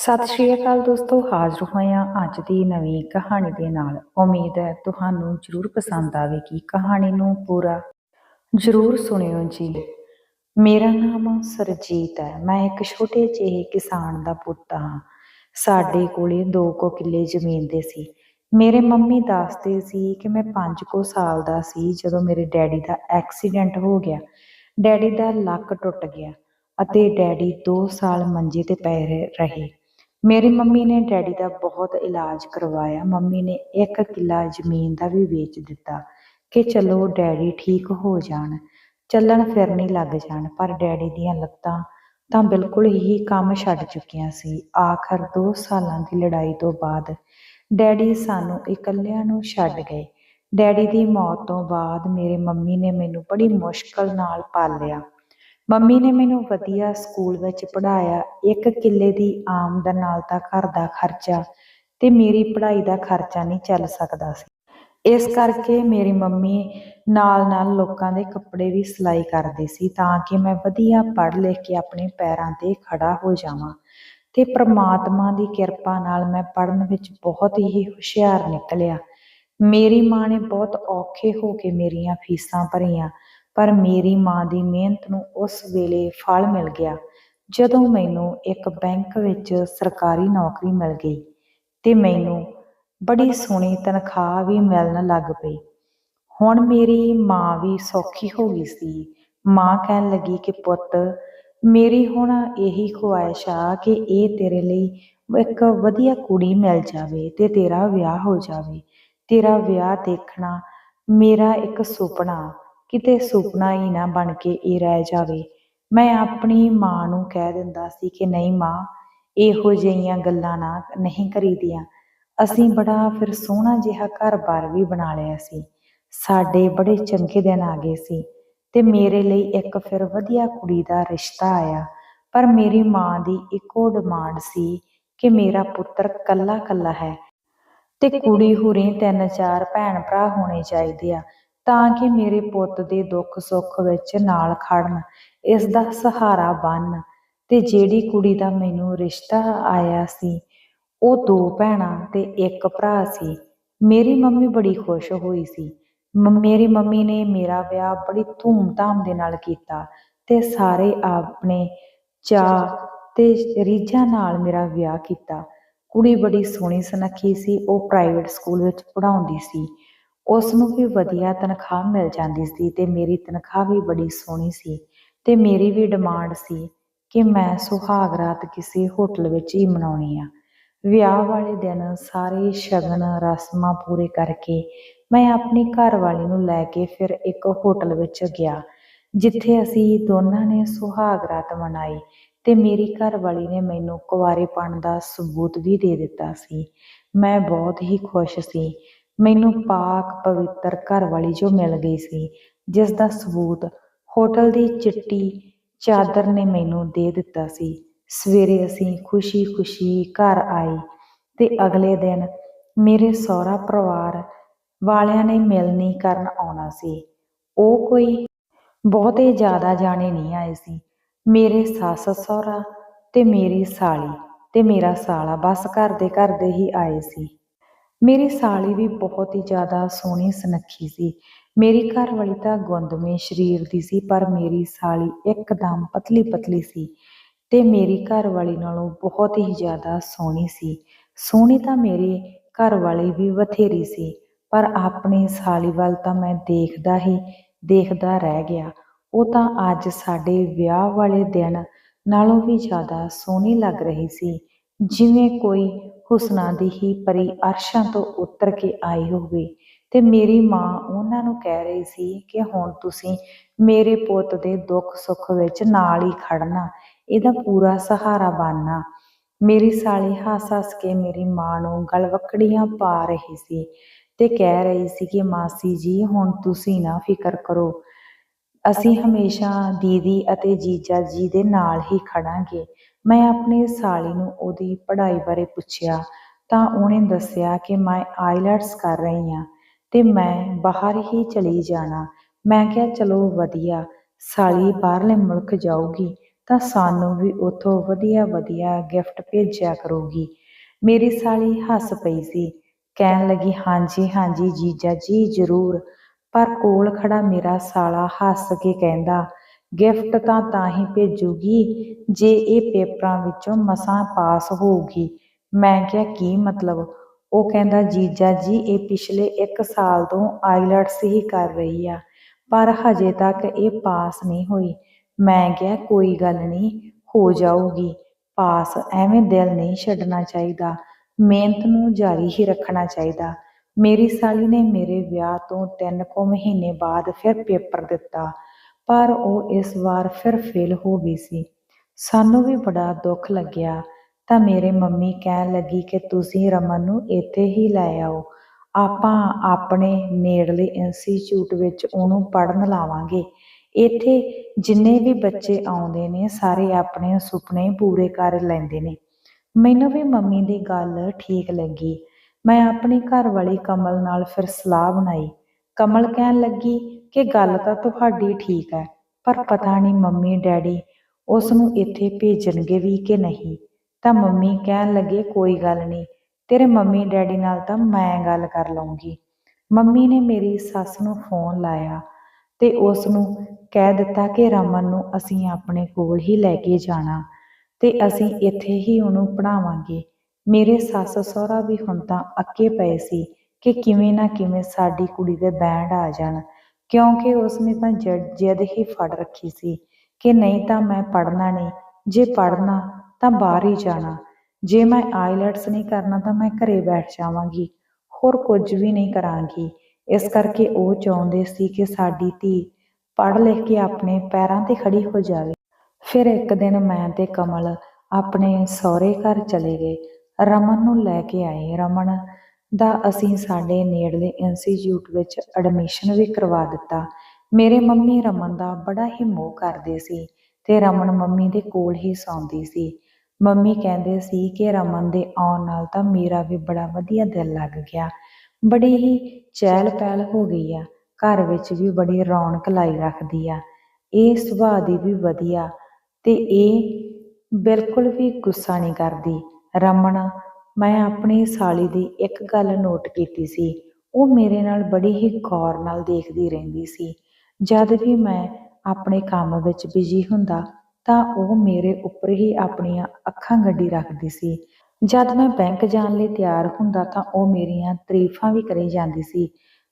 ਸਤਿ ਸ਼੍ਰੀ ਅਕਾਲ ਦੋਸਤੋ, ਹਾਜ਼ਰ ਹੋਏ ਹਾਂ ਅੱਜ ਦੀ ਨਵੀਂ ਕਹਾਣੀ ਦੇ ਨਾਲ। ਉਮੀਦ ਹੈ ਤੁਹਾਨੂੰ ਜ਼ਰੂਰ ਪਸੰਦ ਆਵੇਗੀ ਕਹਾਣੀ ਨੂੰ ਪੂਰਾ। ਜ਼ਰੂਰ ਸੁਣਿਓ ਜੀ। ਮੇਰਾ ਨਾਮ ਸਰਜੀਤ ਹੈ। ਮੈਂ ਇੱਕ ਛੋਟੇ ਜਿਹੇ ਕਿਸਾਨ ਦਾ ਪੁੱਤ ਹਾਂ। ਸਾਡੇ ਕੋਲੇ 2 ਕੁ ਕਿੱਲੇ ਜ਼ਮੀਨ ਦੇ ਸੀ। ਮੇਰੇ ਮੰਮੀ ਦੱਸਦੇ ਸੀ ਕਿ ਮੈਂ 5 ਕੁ ਸਾਲ ਦਾ ਸੀ ਜਦੋਂ ਮੇਰੇ ਡੈਡੀ ਦਾ ਐਕਸੀਡੈਂਟ ਹੋ ਗਿਆ। ਡੈਡੀ ਦਾ ਲੱਕ ਟੁੱਟ ਗਿਆ ਅਤੇ ਡੈਡੀ 2 ਸਾਲ ਮੰਜੇ ਤੇ ਪਏ ਰਹੇ। ਮੇਰੀ ਮੰਮੀ ਨੇ ਡੈਡੀ ਦਾ ਬਹੁਤ ਇਲਾਜ ਕਰਵਾਇਆ। ਮੰਮੀ ਨੇ ਇੱਕ ਕਿੱਲਾ ਜ਼ਮੀਨ ਦਾ ਵੀ ਵੇਚ ਦਿੱਤਾ ਕਿ ਚਲੋ ਡੈਡੀ ਠੀਕ ਹੋ ਜਾਣ ਚੱਲਣ ਫਿਰਨ ਲੱਗ ਜਾਣ ਪਰ ਡੈਡੀ ਦੀਆਂ ਲੱਤਾਂ ਤਾਂ ਬਿਲਕੁਲ ਹੀ ਕੰਮ ਛੱਡ ਚੁੱਕੀਆਂ ਸੀ। ਆਖਰ 2 ਸਾਲਾਂ ਦੀ ਲੜਾਈ ਤੋਂ ਬਾਅਦ ਡੈਡੀ ਸਾਨੂੰ ਇਕੱਲਿਆਂ ਨੂੰ ਛੱਡ ਗਏ। ਡੈਡੀ ਦੀ ਮੌਤ ਤੋਂ ਬਾਅਦ ਮੇਰੇ ਮੰਮੀ ਨੇ ਮੈਨੂੰ ਬੜੀ ਮੁਸ਼ਕਲ ਨਾਲ ਪਾਲਿਆ। ਮੰਮੀ ਨੇ ਮੈਨੂੰ ਵਧੀਆ ਸਕੂਲ ਵਿੱਚ ਪੜ੍ਹਾਇਆ। ਇੱਕ ਕਿੱਲੇ ਦੀ ਆਮਦਨ ਨਾਲ ਤਾਂ ਘਰ ਦਾ ਖਰਚਾ ਤੇ ਮੇਰੀ ਪੜ੍ਹਾਈ ਦਾ ਖਰਚਾ ਨਹੀਂ ਚੱਲ ਸਕਦਾ ਸੀ। ਇਸ ਕਰਕੇ ਮੇਰੀ ਮੰਮੀ ਨਾਲ ਨਾਲ ਲੋਕਾਂ ਦੇ ਕੱਪੜੇ ਵੀ ਸਿਲਾਈ ਕਰਦੀ ਸੀ ਤਾਂ ਕਿ ਮੈਂ ਵਧੀਆ ਪੜ੍ਹ ਲਿਖ ਕੇ ਆਪਣੇ ਪੈਰਾਂ ਤੇ ਖੜਾ ਹੋ ਜਾਵਾਂ ਤੇ ਪ੍ਰਮਾਤਮਾ ਦੀ ਕਿਰਪਾ ਨਾਲ ਮੈਂ ਪੜ੍ਹਨ ਵਿੱਚ ਬਹੁਤ ਹੀ ਹੁਸ਼ਿਆਰ ਨਿਕਲਿਆ। ਮੇਰੀ ਮਾਂ ਨੇ ਬਹੁਤ ਔਖੇ ਹੋ ਕੇ ਮੇਰੀਆਂ ਫੀਸਾਂ ਭਰੀਆਂ ਪਰ ਮੇਰੀ ਮਾਂ ਦੀ ਮਿਹਨਤ ਨੂੰ ਉਸ ਵੇਲੇ ਫਲ ਮਿਲ ਗਿਆ। ਜਦੋਂ ਮੈਨੂੰ ਇੱਕ ਬੈਂਕ ਵਿੱਚ ਸਰਕਾਰੀ ਨੌਕਰੀ ਮਿਲ ਗਈ ਤੇ ਮੈਨੂੰ ਬੜੀ ਸੋਹਣੀ ਤਨਖਾਹ ਵੀ ਮਿਲਣ ਲੱਗ ਪਈ। ਹੁਣ ਮੇਰੀ ਮਾਂ ਵੀ ਸੌਖੀ ਹੋ ਗਈ ਸੀ। ਮਾਂ ਕਹਿਣ ਲੱਗੀ ਕਿ ਪੁੱਤ, ਮੇਰੀ ਹੁਣ ਇਹੀ ਖੁਆਇਸ਼ ਆ ਕਿ ਇਹ ਤੇਰੇ ਲਈ ਇੱਕ ਵਧੀਆ ਕੁੜੀ ਮਿਲ ਜਾਵੇ ਤੇ ਤੇਰਾ ਵਿਆਹ ਹੋ ਜਾਵੇ। ਤੇਰਾ ਵਿਆਹ ਦੇਖਣਾ ਮੇਰਾ ਇੱਕ ਸੁਪਨਾ ਕਿਤੇ ਸੁਪਨਾ ਹੀ ਨਾ ਬਣ ਕੇ ਇਹ ਰਹਿ ਜਾਵੇ। ਮੈਂ ਆਪਣੀ ਮਾਂ ਨੂੰ ਕਹਿ ਦਿੰਦਾ ਸੀ ਕਿ ਨਹੀਂ ਮਾਂ, ਇਹੋ ਜਿਹੀਆਂ ਗੱਲਾਂ ਨਾ ਨਹੀਂ ਕਰੀਦੀਆਂ। ਅਸੀਂ ਬੜਾ ਫਿਰ ਸੋਹਣਾ ਜਿਹਾ ਘਰ-ਬਾਰ ਵੀ ਬਣਾ ਲਿਆ ਸੀ। ਸਾਡੇ ਬੜੇ ਚੰਗੇ ਦਿਨ ਆ ਗਏ ਸੀ ਤੇ ਮੇਰੇ ਲਈ ਇੱਕ ਫਿਰ ਵਧੀਆ ਕੁੜੀ ਦਾ ਰਿਸ਼ਤਾ ਆਇਆ। ਪਰ ਮੇਰੀ ਮਾਂ ਦੀ ਇੱਕੋ ਡਿਮਾਂਡ ਸੀ ਕਿ ਮੇਰਾ ਪੁੱਤਰ ਕੱਲਾ-ਕੱਲਾ ਹੈ ਤੇ ਕੁੜੀ ਹੁਰੇ ਤਿੰਨ ਚਾਰ ਭੈਣ ਭਰਾ ਹੋਣੇ ਚਾਹੀਦੇ ਆ। ਤਾਂ ਕਿ ਮੇਰੇ ਪੁੱਤ ਦੇ ਦੁੱਖ ਸੁੱਖ ਵਿੱਚ ਨਾਲ ਖੜਨ, ਇਸ ਦਾ ਸਹਾਰਾ ਬਣ ਤੇ ਜਿਹੜੀ ਕੁੜੀ ਦਾ ਮੈਨੂੰ ਰਿਸ਼ਤਾ ਆਇਆ ਸੀ, ਉਹ ਦੋ ਭੈਣਾਂ ਤੇ ਇੱਕ ਭਰਾ ਸੀ। ਮੇਰੀ ਮੰਮੀ ਬੜੀ ਖੁਸ਼ ਹੋਈ ਸੀ। ਮੇਰੀ ਮੰਮੀ ਨੇ ਮੇਰਾ ਵਿਆਹ ਬੜੀ ਧੂਮ-ਧਾਮ ਦੇ ਨਾਲ ਕੀਤਾ ਤੇ ਸਾਰੇ ਆਪਣੇ ਚਾਅ ਤੇ ਰੀਝਾਂ ਨਾਲ ਮੇਰਾ ਵਿਆਹ ਕੀਤਾ। ਕੁੜੀ ਬੜੀ ਸੋਹਣੀ ਸੁਨੱਖੀ ਸੀ, ਉਹ ਪ੍ਰਾਈਵੇਟ ਸਕੂਲ ਵਿੱਚ ਪੜ੍ਹਾਉਂਦੀ ਸੀ। ਉਸ ਨੂੰ ਵੀ ਵਧੀਆ ਤਨਖਾਹ ਮਿਲ ਜਾਂਦੀ ਸੀ ਤੇ ਮੇਰੀ ਤਨਖਾਹ ਵੀ ਬੜੀ ਸੋਹਣੀ ਸੀ ਤੇ ਮੇਰੀ ਵੀ ਡਿਮਾਂਡ ਸੀ ਕਿ ਮੈਂ ਸੁਹਾਗ ਰਾਤ ਕਿਸੇ ਹੋਟਲ ਵਿੱਚ ਹੀ ਮਨਾਉਣੀ ਆ। ਵਿਆਹ ਵਾਲੇ ਦਿਨ ਸਾਰੇ ਸ਼ਗਨ ਰਸਮਾਂ ਪੂਰੇ ਕਰਕੇ ਮੈਂ ਆਪਣੀ ਘਰਵਾਲੀ ਨੂੰ ਲੈ ਕੇ ਫਿਰ ਇੱਕ ਹੋਟਲ ਵਿੱਚ ਗਿਆ। ਜਿੱਥੇ ਅਸੀਂ ਦੋਨਾਂ ਨੇ ਸੁਹਾਗ ਰਾਤ ਮਨਾਈ ਤੇ ਮੇਰੀ ਘਰਵਾਲੀ ਨੇ ਮੈਨੂੰ ਕੁਆਰੇਪਣ ਦਾ ਸਬੂਤ ਵੀ ਦੇ ਦਿੱਤਾ ਸੀ। ਮੈਂ ਬਹੁਤ ਹੀ ਖੁਸ਼ ਸੀ ਮੈਨੂੰ ਪਾਕ ਪਵਿੱਤਰ ਘਰ ਵਾਲੀ ਜੋ ਮਿਲ ਗਈ ਸੀ ਜਿਸ ਦਾ ਸਬੂਤ ਹੋਟਲ ਦੀ ਚਿੱਟੀ ਚਾਦਰ ਨੇ ਮੈਨੂੰ ਦੇ ਦਿੱਤਾ ਸੀ। ਸਵੇਰੇ ਅਸੀਂ ਖੁਸ਼ੀ-ਖੁਸ਼ੀ ਘਰ ਆਏ ਤੇ ਅਗਲੇ ਦਿਨ ਮੇਰੇ ਸਹੁਰਾ ਪਰਿਵਾਰ ਵਾਲਿਆਂ ਨੇ ਮਿਲਣੀ ਕਰਨ ਆਉਣਾ ਸੀ। ਉਹ ਕੋਈ ਬਹੁਤੇ ਜ਼ਿਆਦਾ ਜਾਣੇ ਨਹੀਂ ਆਏ ਸੀ। ਮੇਰੇ ਸੱਸ, ਸਹੁਰਾ ਤੇ ਮੇਰੀ ਸਾਲੀ ਤੇ ਮੇਰਾ ਸਾਲਾ ਬਸ ਘਰ ਦੇ ਘਰ ਦੇ ਹੀ ਆਏ ਸੀ। ਮੇਰੀ ਸਾਲੀ ਵੀ ਬਹੁਤ ਹੀ ਜ਼ਿਆਦਾ ਸੋਹਣੀ ਸੁਨੱਖੀ ਸੀ। ਮੇਰੀ ਘਰਵਾਲੀ ਤਾਂ ਗੁੰਦਵੇਂ ਸਰੀਰ ਦੀ ਸੀ, ਪਰ ਮੇਰੀ ਸਾਲੀ ਇੱਕਦਮ ਪਤਲੀ ਪਤਲੀ ਸੀ ਤੇ ਮੇਰੀ ਘਰਵਾਲੀ ਨਾਲੋਂ ਬਹੁਤ ਹੀ ਜ਼ਿਆਦਾ ਸੋਹਣੀ ਸੀ। ਸੋਹਣੀ ਤਾਂ ਮੇਰੀ ਘਰ ਵਾਲੀ ਵੀ ਬਥੇਰੀ ਸੀ, ਪਰ ਆਪਣੀ ਸਾਲੀ ਵੱਲ ਤਾਂ ਮੈਂ ਦੇਖਦਾ ਹੀ ਦੇਖਦਾ ਰਹਿ ਗਿਆ। ਉਹ ਤਾਂ ਅੱਜ ਸਾਡੇ ਵਿਆਹ ਵਾਲੇ ਦਿਨ ਨਾਲੋਂ ਵੀ ਜ਼ਿਆਦਾ ਸੋਹਣੀ ਲੱਗ ਰਹੀ ਸੀ। ਜਿਵੇਂ ਕੋਈ ਹੁਸਨਾ ਦੀ ਹੀ ਪਰੀ ਅਰਸ਼ਾਂ ਤੋਂ ਉਤਰ ਕੇ ਆਈ ਹੋਵੇ। ਤੇ ਮੇਰੀ ਮਾਂ ਉਹਨਾਂ ਨੂੰ ਕਹਿ ਰਹੀ ਸੀ ਕਿ ਹੁਣ ਤੁਸੀਂ ਮੇਰੇ ਪੁੱਤ ਦੇ ਦੁੱਖ ਸੁੱਖ ਵਿੱਚ ਨਾਲ ਹੀ ਖੜਨਾ, ਇਹਦਾ ਪੂਰਾ ਸਹਾਰਾ ਬਣਨਾ। ਮੇਰੀ ਸਾਲੀ ਹੱਸ-ਹੱਸ ਕੇ ਮੇਰੀ ਮਾਂ ਨੂੰ ਗਲਵੱਕੜੀਆਂ ਪਾ ਰਹੀ ਸੀ ਤੇ ਕਹਿ ਰਹੀ ਸੀ ਕਿ ਮਾਸੀ ਜੀ, ਹੁਣ ਤੁਸੀਂ ਨਾ ਫਿਕਰ ਕਰੋ। ਅਸੀਂ ਹਮੇਸ਼ਾ ਦੀਦੀ ਅਤੇ ਜੀਜਾ ਜੀ ਦੇ ਨਾਲ ਹੀ ਖੜਾਂਗੇ। ਮੈਂ ਆਪਣੀ ਸਾਲੀ ਨੂੰ ਉਹਦੀ ਪੜ੍ਹਾਈ ਬਾਰੇ ਪੁੱਛਿਆ ਤਾਂ ਉਹਨੇ ਦੱਸਿਆ ਕਿ ਮੈਂ ਆਈਲੈਟਸ ਕਰ ਰਹੀ ਹਾਂ ਤੇ ਮੈਂ ਬਾਹਰ ਹੀ ਚਲੀ ਜਾਣਾ। ਮੈਂ ਕਿਹਾ, ਚਲੋ ਵਧੀਆ, ਸਾਲੀ ਬਾਹਰਲੇ ਮੁਲਕ ਜਾਊਗੀ ਤਾਂ ਸਾਨੂੰ ਵੀ ਉੱਥੋਂ ਵਧੀਆ ਵਧੀਆ ਗਿਫਟ ਭੇਜਿਆ ਕਰੂਗੀ। ਮੇਰੀ ਸਾਲੀ ਹੱਸ ਪਈ ਸੀ, ਕਹਿਣ ਲੱਗੀ, ਹਾਂਜੀ ਹਾਂਜੀ, ਜੀਜਾ ਜੀ, ਜ਼ਰੂਰ। ਪਰ ਕੋਲ ਖੜਾ ਮੇਰਾ ਸਾਲਾ ਹੱਸ ਕੇ ਕਹਿੰਦਾ ਗਿਫਟ ਤਾਂ ਤਾਂ ਹੀ ਭੇਜੂਗੀ ਜੇ ਇਹ ਪੇਪਰਾਂ ਵਿੱਚੋਂ ਮਸਾਂ ਪਾਸ ਹੋਊਗੀ। ਮੈਂ ਕਿਹਾ, ਕੀ ਮਤਲਬ? ਉਹ ਕਹਿੰਦਾ, ਜੀਜਾ ਜੀ, ਇਹ ਪਿਛਲੇ 1 ਸਾਲ ਤੋਂ ਆਈਲਟਸ ਹੀ ਕਰ ਰਹੀ ਆ, ਪਰ ਹਜੇ ਤੱਕ ਇਹ ਪਾਸ ਨਹੀਂ ਹੋਈ। ਮੈਂ ਕਿਹਾ, ਕੋਈ ਗੱਲ ਨਹੀਂ, ਹੋ ਜਾਊਗੀ। ਪਾਸ ਐਵੇਂ ਦਿਲ ਨਹੀਂ ਛੱਡਣਾ ਚਾਹੀਦਾ। ਮਿਹਨਤ ਨੂੰ ਜਾਰੀ ਹੀ ਰੱਖਣਾ ਚਾਹੀਦਾ। ਮੇਰੀ ਸਾਲੀ ਨੇ ਮੇਰੇ ਵਿਆਹ ਤੋਂ ਤਿੰਨ ਕੁ ਮਹੀਨੇ ਬਾਅਦ ਫਿਰ ਪੇਪਰ ਦਿੱਤਾ। ਪਰ ਉਹ ਇਸ ਵਾਰ ਫਿਰ ਫੇਲ ਹੋ ਗਈ ਸੀ। ਸਾਨੂੰ ਵੀ ਬੜਾ ਦੁੱਖ ਲੱਗਿਆ। ਤਾਂ ਮੇਰੇ ਮੰਮੀ ਕਹਿਣ ਲੱਗੀ ਕਿ ਤੁਸੀਂ ਰਮਨ ਨੂੰ ਇੱਥੇ ਹੀ ਲੈ ਆਓ। ਆਪਾਂ ਆਪਣੇ ਨੇੜਲੇ ਇੰਸਟੀਚਿਊਟ ਵਿੱਚ ਉਹਨੂੰ ਪੜ੍ਹਨ ਲਾਵਾਂਗੇ। ਇੱਥੇ ਜਿੰਨੇ ਵੀ ਬੱਚੇ ਆਉਂਦੇ ਨੇ, ਸਾਰੇ ਆਪਣੇ ਸੁਪਨੇ ਪੂਰੇ ਕਰ ਲੈਂਦੇ ਨੇ। ਮੈਨੂੰ ਵੀ ਮੰਮੀ ਦੀ ਗੱਲ ਠੀਕ ਲੱਗੀ। ਮੈਂ ਆਪਣੀ ਘਰ ਵਾਲੀ ਕਮਲ ਨਾਲ ਫਿਰ ਸਲਾਹ ਬਣਾਈ। ਕਮਲ ਕਹਿਣ ਲੱਗੀ ਕਿ ਗੱਲ ਤਾਂ ਤੁਹਾਡੀ ਠੀਕ ਹੈ, ਪਰ ਪਤਾ ਨਹੀਂ ਮੰਮੀ ਡੈਡੀ ਉਸ ਨੂੰ ਇੱਥੇ ਭੇਜਣਗੇ ਵੀ ਕਿ ਨਹੀਂ। ਤਾਂ ਮੰਮੀ ਕਹਿਣ ਲੱਗੇ, ਕੋਈ ਗੱਲ ਨਹੀਂ, ਤੇਰੇ ਮੰਮੀ ਡੈਡੀ ਨਾਲ ਤਾਂ ਮੈਂ ਗੱਲ ਕਰ ਲਵਾਂਗੀ ਮੰਮੀ ਨੇ ਮੇਰੀ ਸੱਸ ਨੂੰ ਫੋਨ ਲਾਇਆ ਤੇ ਉਸ ਨੂੰ ਕਹਿ ਦਿੱਤਾ ਕਿ ਰਮਨ ਨੂੰ ਅਸੀਂ ਆਪਣੇ ਕੋਲ ਹੀ ਲੈ ਕੇ ਜਾਣਾ ਤੇ ਅਸੀਂ ਇੱਥੇ ਹੀ ਉਹਨੂੰ ਪੜ੍ਹਾਵਾਂਗੇ। ਮੇਰੇ ਸੱਸ ਸਹੁਰਾ ਵੀ ਹੁਣ ਤਾਂ ਅੱਕੇ ਪਏ ਸੀ ਕਿ ਕਿਵੇਂ ਨਾ ਕਿਵੇਂ ਸਾਡੀ ਕੁੜੀ ਦੇ ਬੈਂਡ ਆ ਜਾਣ। ਕਿਉਂਕਿ ਉਸਨੇ ਤਾਂ ਜਦ ਜਿੱਦ ਹੀ ਫੜ ਰੱਖੀ ਸੀ ਕਿ ਨਹੀਂ ਤਾਂ ਮੈਂ ਪੜ੍ਹਨਾ ਨਹੀਂ, ਜੇ ਪੜ੍ਹਨਾ ਤਾਂ ਬਾਹਰ ਹੀ ਜਾਣਾ, ਜੇ ਮੈਂ ਆਈਲੈਟਸ ਨਹੀਂ ਕਰਨਾ ਤਾਂ ਮੈਂ ਘਰੇ ਬੈਠ ਜਾਵਾਂਗੀ, ਹੋਰ ਕੁਝ ਵੀ ਨਹੀਂ ਕਰਾਂਗੀ। ਇਸ ਕਰਕੇ ਉਹ ਚਾਹੁੰਦੇ ਸੀ ਕਿ ਸਾਡੀ ਧੀ ਪੜ੍ਹ ਲਿਖ ਕੇ ਆਪਣੇ ਪੈਰਾਂ ਤੇ ਖੜੀ ਹੋ ਜਾਵੇ। ਫਿਰ ਇੱਕ ਦਿਨ ਮੈਂ ਤੇ ਕਮਲ ਆਪਣੇ ਸਹੁਰੇ ਘਰ ਚਲੇ ਗਏ। ਰਮਨ ਨੂੰ ਲੈ ਕੇ ਆਏ। ਰਮਨ ਦਾ ਅਸੀਂ ਸਾਡੇ ਨੇੜਲੇ ਇੰਸਟੀਚਿਊਟ ਵਿੱਚ ਐਡਮਿਸ਼ਨ ਵੀ ਕਰਵਾ ਦਿੱਤਾ। ਮੇਰੇ ਮੰਮੀ ਰਮਨ ਦਾ ਬੜਾ ਹੀ ਮੋਹ ਕਰਦੇ ਸੀ ਤੇ ਰਮਨ ਮੰਮੀ ਦੇ ਕੋਲ ਹੀ ਸੌਂਦੀ ਸੀ। ਮੰਮੀ ਕਹਿੰਦੇ ਸੀ ਕਿ ਰਮਨ ਦੇ ਆਉਣ ਨਾਲ ਤਾਂ ਮੇਰਾ ਵੀ ਬੜਾ ਵਧੀਆ ਦਿਲ ਲੱਗ ਗਿਆ। ਬੜੀ ਹੀ ਚਹਿਲ ਪਹਿਲ ਹੋ ਗਈ ਆ। ਘਰ ਵਿੱਚ ਵੀ ਬੜੀ ਰੌਣਕ ਲਾਈ ਰੱਖਦੀ ਆ। ਇਹ ਸੁਭਾਅ ਦੀ ਵੀ ਵਧੀਆ ਤੇ ਇਹ ਬਿਲਕੁਲ ਵੀ ਗੁੱਸਾ ਨਹੀਂ ਕਰਦੀ। ਰਮਨ ਮੈਂ ਆਪਣੀ ਸਾਲੀ ਦੀ ਇੱਕ ਗੱਲ ਨੋਟ ਕੀਤੀ ਸੀ। ਉਹ ਮੇਰੇ ਨਾਲ ਬੜੀ ਹੀ ਗੌਰ ਨਾਲ ਦੇਖਦੀ ਰਹਿੰਦੀ ਸੀ। ਜਦ ਵੀ ਮੈਂ ਆਪਣੇ ਕੰਮ ਵਿੱਚ ਬਿਜ਼ੀ ਹੁੰਦਾ, ਤਾਂ ਉਹ ਮੇਰੇ ਉੱਪਰ ਹੀ ਆਪਣੀਆਂ ਅੱਖਾਂ ਗੱਡੀ ਰੱਖਦੀ ਸੀ। ਜਦ ਮੈਂ ਬੈਂਕ ਜਾਣ ਲਈ ਤਿਆਰ ਹੁੰਦਾ, ਤਾਂ ਉਹ ਮੇਰੀਆਂ ਤਾਰੀਫਾਂ ਵੀ ਕਰੀ ਜਾਂਦੀ ਸੀ।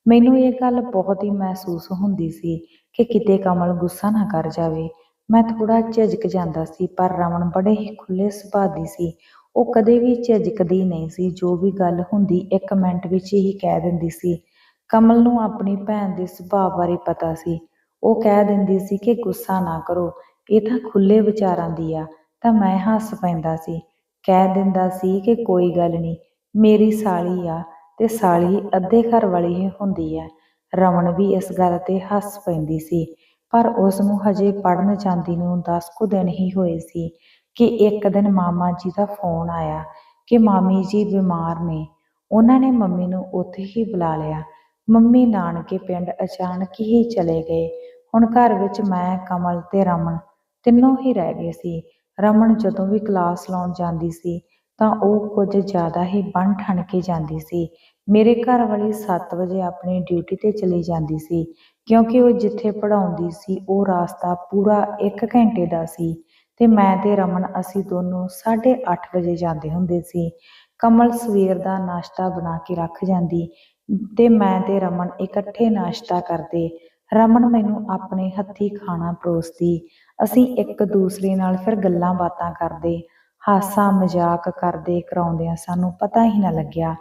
ਮੈਨੂੰ ਇਹ ਗੱਲ ਬਹੁਤ ਹੀ ਮਹਿਸੂਸ ਹੁੰਦੀ ਸੀ ਕਿ ਕਿਤੇ ਕਮਲ ਗੁੱਸਾ ਨਾ ਕਰ ਜਾਵੇ। ਮੈਂ ਥੋੜਾ ਝਿਜਕ ਜਾਂਦਾ ਸੀ, ਪਰ ਰਮਨ ਬੜੇ ਹੀ ਖੁੱਲੇ ਸੁਭਾਅ ਦੀ ਸੀ। ਉਹ ਕਦੇ ਵੀ ਝਿਜਕਦੀ ਨਹੀਂ ਸੀ, ਜੋ ਵੀ ਗੱਲ ਹੁੰਦੀ ਇੱਕ ਮਿੰਟ ਵਿੱਚ ਹੀ ਕਹਿ ਦਿੰਦੀ ਸੀ। ਕਮਲ ਨੂੰ ਆਪਣੀ ਭੈਣ ਦੇ ਸੁਭਾਅ ਬਾਰੇ ਪਤਾ ਸੀ। ਉਹ ਕਹਿ ਦਿੰਦੀ ਸੀ ਕਿ ਗੁੱਸਾ ਨਾ ਕਰੋ, ਇਹ ਤਾਂ ਖੁੱਲੇ ਵਿਚਾਰਾਂ ਦੀ ਆ, ਤਾਂ ਮੈਂ ਹੱਸ ਪੈਂਦਾ ਸੀ। ਕਹਿ ਦਿੰਦਾ ਸੀ ਕਿ ਕੋਈ ਗੱਲ ਨਹੀਂ, ਮੇਰੀ ਸਾਲੀ ਆ ਤੇ ਸਾਲੀ ਅੱਧੇ ਘਰ ਵਾਲੀ ਹੀ ਹੁੰਦੀ ਹੈ ਰਮਨ ਵੀ ਇਸ ਗੱਲ ਤੇ ਹੱਸ ਪੈਂਦੀ ਸੀ, ਪਰ ਉਸ ਨੂੰ ਹਜੇ ਪੜਨ ਜਾਂਦੀ ਨੂੰ 10 ਕੁ ਦਿਨ ਹੀ ਹੋਏ ਸੀ। ਕਿ ਇੱਕ ਦਿਨ ਮਾਮਾ ਜੀ ਦਾ ਫੋਨ ਆਇਆ ਕਿ ਮਾਮੀ ਜੀ ਬਿਮਾਰ ਨੇ। ਉਹਨਾਂ ਨੇ ਮੰਮੀ ਨੂੰ ਉੱਥੇ ਹੀ ਬੁਲਾ ਲਿਆ। ਮੰਮੀ ਨਾਨਕੇ ਪਿੰਡ ਅਚਾਨਕ ਹੀ ਚਲੇ ਗਏ। ਹੁਣ ਘਰ ਵਿੱਚ ਮੈਂ, ਕਮਲ ਤੇ ਰਮਨ ਤਿੰਨੋਂ ਹੀ ਰਹਿ ਗਏ ਸੀ। ਰਮਨ ਜਦੋਂ ਵੀ ਕਲਾਸ ਲਾਉਣ ਜਾਂਦੀ ਸੀ ਤਾਂ ਉਹ ਕੁਝ ਜ਼ਿਆਦਾ ਹੀ ਬਣ ਠਣ ਕੇ ਜਾਂਦੀ ਸੀ। ਮੇਰੇ ਘਰ ਵਾਲੀ 7 ਵਜੇ ਆਪਣੀ ਡਿਊਟੀ ਤੇ ਚਲੀ ਜਾਂਦੀ ਸੀ ਕਿਉਂਕਿ ਉਹ ਜਿੱਥੇ ਪੜਾਉਂਦੀ ਸੀ ਉਹ ਰਾਸਤਾ ਪੂਰਾ 1 ਘੰਟੇ ਦਾ ਸੀ। ਤੇ ਮੈਂ ਤੇ ਰਮਨ ਅਸੀਂ ਦੋਨੋਂ 8:30 ਵਜੇ ਜਾਂਦੇ ਹੁੰਦੇ ਸੀ। ਕਮਲ ਸਵੇਰ ਦਾ ਨਾਸ਼ਤਾ ਬਣਾ ਕੇ ਰੱਖ ਜਾਂਦੀ ਤੇ ਮੈਂ ਤੇ ਰਮਨ ਇਕੱਠੇ ਨਾਸ਼ਤਾ ਕਰਦੇ। ਰਮਨ ਮੈਨੂੰ ਆਪਣੇ ਹੱਥੀ ਖਾਣਾ ਪਰੋਸਦੀ। ਅਸੀਂ ਇੱਕ ਦੂਸਰੇ ਨਾਲ ਫਿਰ ਗੱਲਾਂ ਬਾਤਾਂ ਕਰਦੇ, ਹਾਸਾ ਮਜ਼ਾਕ ਕਰਦੇ ਕਰਾਉਂਦਿਆਂ ਸਾਨੂੰ ਪਤਾ ਹੀ ਨਾ ਲੱਗਿਆ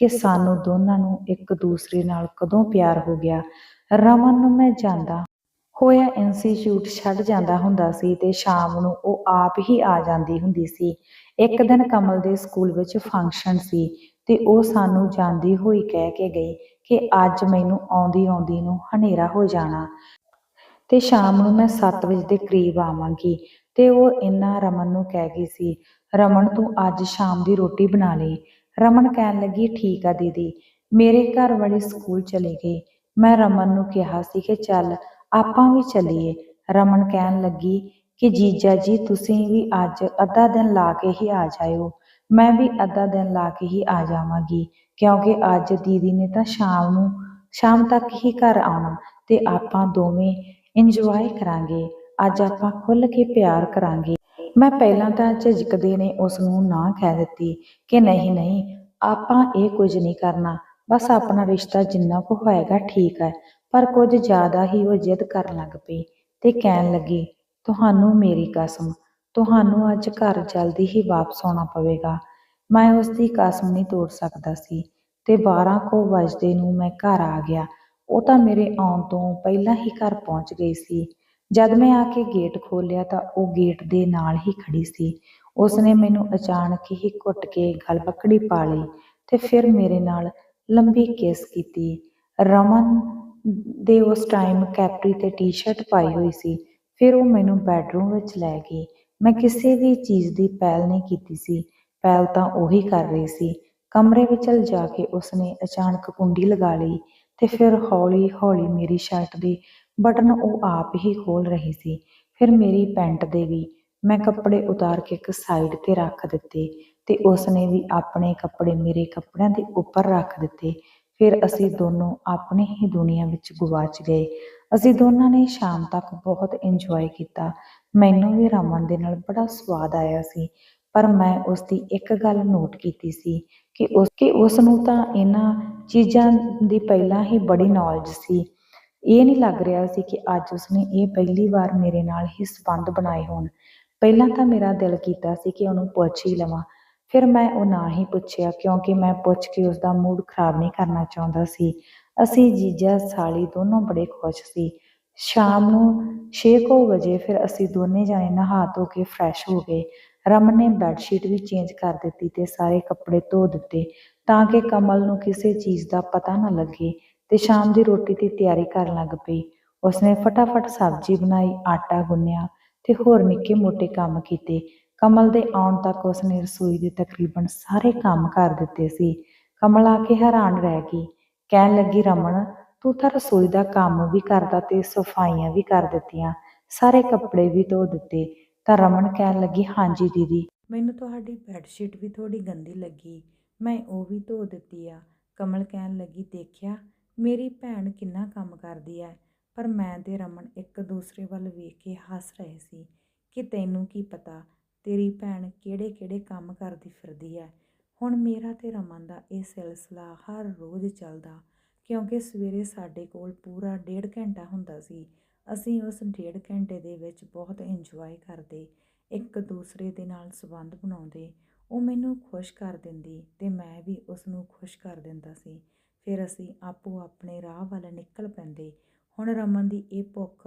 ਕਿ ਸਾਨੂੰ ਦੋਨਾਂ ਨੂੰ ਇੱਕ ਦੂਸਰੇ ਨਾਲ ਕਦੋਂ ਪਿਆਰ ਹੋ ਗਿਆ। ਰਮਨ ਨੂੰ ਮੈਂ ਜਾਂਦਾ ਹੋਇਆ ਇੰਸਟੀਚਿਊਟ ਛੱਡ ਜਾਂਦਾ ਹੁੰਦਾ ਸੀ ਤੇ ਸ਼ਾਮ ਨੂੰ ਉਹ ਆਪ ਹੀ ਆ ਜਾਂਦੀ ਹੁੰਦੀ ਸੀ। ਇੱਕ ਦਿਨ ਕਮਲ ਦੇ ਸਕੂਲ ਵਿੱਚ ਫੰਕਸ਼ਨ ਸੀ ਤੇ ਉਹ ਸਾਨੂੰ ਜਾਂਦੀ ਹੋਈ ਕਹਿ ਕੇ ਗਈ ਕਿ ਅੱਜ ਮੈਨੂੰ ਆਉਂਦੀ ਆਉਂਦੀ ਨੂੰ ਹਨੇਰਾ ਹੋ ਜਾਣਾ। ਤੇ ਸ਼ਾਮ ਨੂੰ ਮੈਂ 7 ਵਜੇ ਦੇ ਕਰੀਬ ਆਵਾਂਗੀ ਤੇ ਉਹ ਇੰਨਾ ਰਮਨ ਨੂੰ ਕਹਿ ਗਈ ਸੀ, ਰਮਨ, ਤੂੰ ਅੱਜ ਸ਼ਾਮ ਦੀ ਰੋਟੀ ਬਣਾ ਲਈ। ਰਮਨ ਕਹਿਣ ਲੱਗੀ, ਠੀਕ ਆ ਦੀਦੀ। ਮੇਰੇ ਘਰ ਵਾਲੇ ਸਕੂਲ ਚਲੇ ਗਏ। ਮੈਂ ਰਮਨ ਨੂੰ ਕਿਹਾ ਸੀ ਕਿ ਚੱਲ ਆਪਾਂ ਵੀ ਚੱਲੀਏ। ਰਮਨ ਕਹਿਣ ਲੱਗੀ ਕਿ, ਜੀਜਾ ਜੀ, ਤੁਸੀਂ ਵੀ ਅੱਜ ਅੱਧਾ ਦਿਨ ਲਾ ਕੇ ਹੀ ਆ ਜਾਇਓ। ਮੈਂ ਵੀ ਅੱਧਾ ਦਿਨ ਲਾ ਕੇ ਹੀ ਆ ਜਾਵਾਂਗੀ, ਕਿਉਂਕਿ ਅੱਜ ਦੀਦੀ ਨੇ ਤਾਂ ਸ਼ਾਮ ਨੂੰ, ਸ਼ਾਮ ਤੱਕ ਹੀ ਘਰ ਆਉਣਾ ਤੇ ਆਪਾਂ ਦੋਵੇਂ ਇੰਜੋਏ ਕਰਾਂਗੇ। ਅੱਜ ਆਪਾਂ ਖੁੱਲ ਕੇ ਪਿਆਰ ਕਰਾਂਗੇ। ਮੈਂ ਪਹਿਲਾਂ ਤਾਂ ਝਿਜਕਦੇ ਨੇ ਉਸ ਨੂੰ ਨਾ ਕਹਿ ਦਿੱਤੀ ਕਿ, ਨਹੀਂ ਨਹੀਂ, ਆਪਾਂ ਇਹ ਕੁਝ ਨਹੀਂ ਕਰਨਾ। ਬਸ ਆਪਣਾ ਰਿਸ਼ਤਾ ਜਿੰਨਾ ਕੁ ਹੋਏਗਾ ਠੀਕ ਹੈ। ਪਰ ਕੁਝ ਜ਼ਿਆਦਾ ਹੀ ਉਹ ਜਿੱਦ ਕਰਨ ਲੱਗ ਪਈ ਤੇ ਕਹਿਣ ਲੱਗੀ, ਤੁਹਾਨੂੰ ਮੇਰੀ ਕਸਮ, ਤੁਹਾਨੂੰ ਅੱਜ ਘਰ ਜਲਦੀ ਹੀ ਵਾਪਸ ਆਉਣਾ ਪਵੇਗਾ। ਮੈਂ ਉਸ ਦੀ ਕਸਮ ਨਹੀਂ ਤੋੜ ਸਕਦਾ ਸੀ ਤੇ 12 ਕੋ ਵਜਦੇ ਨੂੰ ਮੈਂ ਘਰ ਆ ਗਿਆ। ਉਹ ਤਾਂ ਮੇਰੇ ਆਉਣ ਤੋਂ ਪਹਿਲਾਂ ਹੀ ਘਰ ਪਹੁੰਚ ਗਈ ਸੀ। ਜਦ ਮੈਂ ਆ ਕੇ ਗੇਟ ਖੋਲ੍ਹਿਆ ਤਾਂ ਉਹ ਗੇਟ ਦੇ ਨਾਲ ਹੀ ਖੜੀ ਸੀ। ਉਸਨੇ ਮੈਨੂੰ ਅਚਾਨਕ ਹੀ ਘੁੱਟ ਕੇ ਗਲ ਪਕੜੀ ਪਾ ਲਈ ਤੇ ਫਿਰ ਮੇਰੇ ਨਾਲ ਲੰਬੀ ਕਿਸ ਕੀਤੀ। ਰਮਨ ਦੇ ਉਸ ਟਾਈਮ ਕੈਪਰੀ ਤੇ ਟੀ-ਸ਼ਰਟ ਪਾਈ ਹੋਈ ਸੀ, ਫਿਰ ਉਹ ਮੈਨੂੰ ਬੈਡਰੂਮ ਵਿੱਚ ਲੈ ਗਈ। ਮੈਂ ਕਿਸੇ ਵੀ ਚੀਜ਼ ਦੀ ਪਹਿਲ ਨਹੀਂ ਕੀਤੀ ਸੀ। ਪਹਿਲ ਤਾਂ ਉਹੀ ਕਰ ਰਹੀ ਸੀ। ਕਮਰੇ ਵਿੱਚ ਜਾ ਕੇ ਉਸਨੇ ਅਚਾਨਕ ਕੁੰਡੀ ਲਗਾ ਲਈ ਤੇ ਫਿਰ ਹੌਲੀ ਹੌਲੀ ਮੇਰੀ ਸ਼ਰਟ ਦੇ ਬਟਨ ਉਹ ਆਪ ਹੀ ਖੋਲ ਰਹੀ ਸੀ। ਫਿਰ ਮੇਰੀ ਪੈਂਟ ਦੇ ਵੀ ਮੈਂ ਕੱਪੜੇ ਉਤਾਰ ਕੇ ਇੱਕ ਸਾਈਡ ਤੇ ਰੱਖ ਦਿੱਤੇ ਤੇ ਉਸਨੇ ਵੀ ਆਪਣੇ ਕੱਪੜੇ ਮੇਰੇ ਕੱਪੜਿਆਂ ਦੇ ਉੱਪਰ ਰੱਖ ਦਿੱਤੇ। ਫਿਰ ਅਸੀਂ ਦੋਨੋਂ ਆਪਣੀ ਹੀ ਦੁਨੀਆ ਵਿੱਚ ਗੁਆਚ ਗਏ। ਅਸੀਂ ਦੋਨਾਂ ਨੇ ਸ਼ਾਮ ਤੱਕ ਬਹੁਤ ਇੰਜੋਏ ਕੀਤਾ। ਮੈਨੂੰ ਵੀ ਰਮਨ ਦੇ ਨਾਲ ਬੜਾ ਸਵਾਦ ਆਇਆ ਸੀ। ਪਰ ਮੈਂ ਉਸ ਦੀ ਇੱਕ ਗੱਲ ਨੋਟ ਕੀਤੀ ਸੀ ਕਿ ਉਸ ਕਿ ਉਸ ਨੂੰ ਤਾਂ ਇਹਨਾਂ ਚੀਜ਼ਾਂ ਦੀ ਪਹਿਲਾਂ ਹੀ ਬੜੀ ਨੌਲੇਜ ਸੀ। ਇਹ ਨਹੀਂ ਲੱਗ ਰਿਹਾ ਸੀ ਕਿ ਅੱਜ ਉਸਨੇ ਇਹ ਪਹਿਲੀ ਵਾਰ ਮੇਰੇ ਨਾਲ ਹੀ ਸੰਬੰਧ ਬਣਾਏ ਹੋਣ। ਪਹਿਲਾਂ ਤਾਂ ਮੇਰਾ ਦਿਲ ਕੀਤਾ ਸੀ ਕਿ ਉਹਨੂੰ ਪੁੱਛ ਹੀ ਲਵਾਂ। ਫਿਰ ਮੈਂ ਉਹ ਨਾ ਹੀ ਪੁੱਛਿਆ ਕਿਉਂਕਿ ਮੈਂ ਪੁੱਛ ਕੇ ਉਸਦਾ ਮੂਡ ਖਰਾਬ ਨਹੀਂ ਕਰਨਾ ਚਾਹੁੰਦਾ ਸੀ। ਅਸੀਂ ਜੀਜਾ, ਸਾਲੀ ਦੋਨੋਂ ਬੜੇ ਖੁਸ਼ ਸੀ। ਸ਼ਾਮ ਨੂੰ 6 ਵਜੇ ਫਿਰ ਅਸੀਂ ਦੋਨੇ ਜਾਣੇ ਨਹਾ ਧੋ ਕੇ ਫਰੈਸ਼ ਹੋ ਗਏ। ਰਮਨ ਨੇ ਬੈੱਡਸ਼ੀਟ ਵੀ ਚੇਂਜ ਕਰ ਦਿੱਤੀ ਤੇ ਸਾਰੇ ਕੱਪੜੇ ਧੋ ਦਿੱਤੇ ਤਾਂ ਕਿ ਕਮਲ ਨੂੰ ਕਿਸੇ ਚੀਜ਼ ਦਾ ਪਤਾ ਨਾ ਲੱਗੇ ਤੇ ਸ਼ਾਮ ਦੀ ਰੋਟੀ ਦੀ ਤਿਆਰੀ ਕਰਨ ਲੱਗ ਪਈ। ਉਸਨੇ ਫਟਾਫਟ ਸਬਜ਼ੀ ਬਣਾਈ, ਆਟਾ ਗੁੰਨਿਆ ਤੇ ਹੋਰ ਨਿੱਕੇ ਮੋਟੇ ਕੰਮ ਕੀਤੇ। ਕਮਲ ਦੇ ਆਉਣ ਤੱਕ ਉਸਨੇ ਰਸੋਈ ਦੇ ਤਕਰੀਬਨ ਸਾਰੇ ਕੰਮ ਕਰ ਦਿੱਤੇ ਸੀ। ਕਮਲ ਆ ਕੇ ਹੈਰਾਨ ਰਹਿ ਗਈ। ਕਹਿਣ ਲੱਗੀ, ਰਮਨ, ਤੂੰ ਤਾਂ ਰਸੋਈ ਦਾ ਕੰਮ ਵੀ ਕਰਦਾ ਤੇ ਸਫਾਈਆਂ ਵੀ ਕਰ ਦਿੱਤੀਆਂ, ਸਾਰੇ ਕੱਪੜੇ ਵੀ ਧੋ ਦਿੱਤੇ। ਤਾਂ ਰਮਨ ਕਹਿਣ ਲੱਗੀ, ਹਾਂਜੀ ਦੀਦੀ। ਮੈਨੂੰ ਤੁਹਾਡੀ ਬੈੱਡਸ਼ੀਟ ਵੀ ਥੋੜੀ ਗੰਦੀ ਲੱਗੀ, ਮੈਂ ਉਹ ਵੀ ਧੋ ਦਿੱਤੀ ਆ। ਕਮਲ ਕਹਿਣ ਲੱਗੀ, ਦੇਖਿਆ, ਮੇਰੀ ਭੈਣ ਕਿੰਨਾ ਕੰਮ ਕਰਦੀ ਹੈ ਪਰ ਮੈਂ ਤੇ ਰਮਨ ਇੱਕ ਦੂਸਰੇ ਵੱਲ ਵੇਖ ਕੇ ਹੱਸ ਰਹੇ ਸੀ। ਕਿ ਤੈਨੂੰ ਕੀ ਪਤਾ ਤੇਰੀ ਭੈਣ ਕਿਹੜੇ ਕਿਹੜੇ ਕੰਮ ਕਰਦੀ ਫਿਰਦੀ ਹੈ ਹੁਣ ਮੇਰਾ ਤੇ ਰਮਨ ਦਾ ਇਹ ਸਿਲਸਿਲਾ ਹਰ ਰੋਜ਼ ਚੱਲਦਾ, ਕਿਉਂਕਿ ਸਵੇਰੇ ਸਾਡੇ ਕੋਲ ਪੂਰਾ ਡੇਢ ਘੰਟਾ ਹੁੰਦਾ ਸੀ। ਅਸੀਂ ਉਸ ਡੇਢ ਘੰਟੇ ਦੇ ਵਿੱਚ ਬਹੁਤ ਇੰਜੋਏ ਕਰਦੇ, ਇੱਕ ਦੂਸਰੇ ਦੇ ਨਾਲ ਸੰਬੰਧ ਬਣਾਉਂਦੇ, ਉਹ ਮੈਨੂੰ ਖੁਸ਼ ਕਰ ਦਿੰਦੀ ਤੇ ਮੈਂ ਵੀ ਉਸ ਨੂੰ ਖੁਸ਼ ਕਰ ਦਿੰਦਾ ਸੀ। ਫਿਰ ਅਸੀਂ ਆਪੋ ਆਪਣੇ ਰਾਹ ਵੱਲ ਨਿਕਲ ਪੈਂਦੇ। ਹੁਣ ਰਮਨ ਦੀ ਇਹ ਭੁੱਖ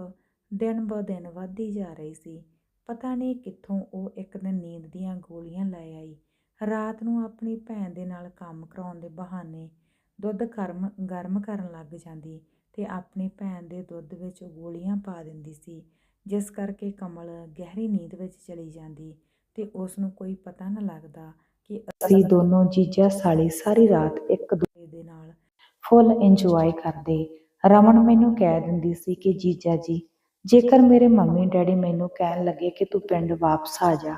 ਦਿਨ ਬ ਦਿਨ ਵੱਧਦੀ ਜਾ ਰਹੀ ਸੀ। ਪਤਾ ਨਹੀਂ ਕਿੱਥੋਂ ਉਹ ਇੱਕ ਦਿਨ ਨੀਂਦ ਦੀਆਂ ਗੋਲੀਆਂ ਲੈ ਆਈ। ਰਾਤ ਨੂੰ ਆਪਣੀ ਭੈਣ ਦੇ ਨਾਲ ਕੰਮ ਕਰਾਉਣ ਦੇ ਬਹਾਨੇ ਦੁੱਧ ਗਰਮ ਗਰਮ ਕਰਨ ਲੱਗ ਜਾਂਦੀ ਤੇ ਆਪਣੀ ਭੈਣ ਦੇ ਦੁੱਧ ਵਿੱਚ ਗੋਲੀਆਂ ਪਾ ਦਿੰਦੀ ਸੀ, ਜਿਸ ਕਰਕੇ ਕਮਲ ਗਹਿਰੀ ਨੀਂਦ ਵਿੱਚ ਚਲੀ ਜਾਂਦੀ ਤੇ ਉਸ ਨੂੰ ਕੋਈ ਪਤਾ ਨਾ ਲੱਗਦਾ ਕਿ ਅਸੀਂ ਦੋਨੋਂ ਜੀਜਾ ਸਾਲੀ ਸਾਰੀ ਰਾਤ ਇੱਕ ਦੂਜੇ ਦੇ ਨਾਲ ਫੁੱਲ ਇੰਜੋਏ ਕਰਦੇ। ਰਮਨ ਮੈਨੂੰ ਕਹਿ ਦਿੰਦੀ ਸੀ ਕਿ ਜੀਜਾ ਜੀ ਜੇਕਰ ਮੇਰੇ ਮੰਮੀ ਡੈਡੀ ਮੈਨੂੰ ਕਹਿਣ ਲੱਗੇ ਕਿ ਤੂੰ ਪਿੰਡ ਵਾਪਸ ਆ ਜਾ,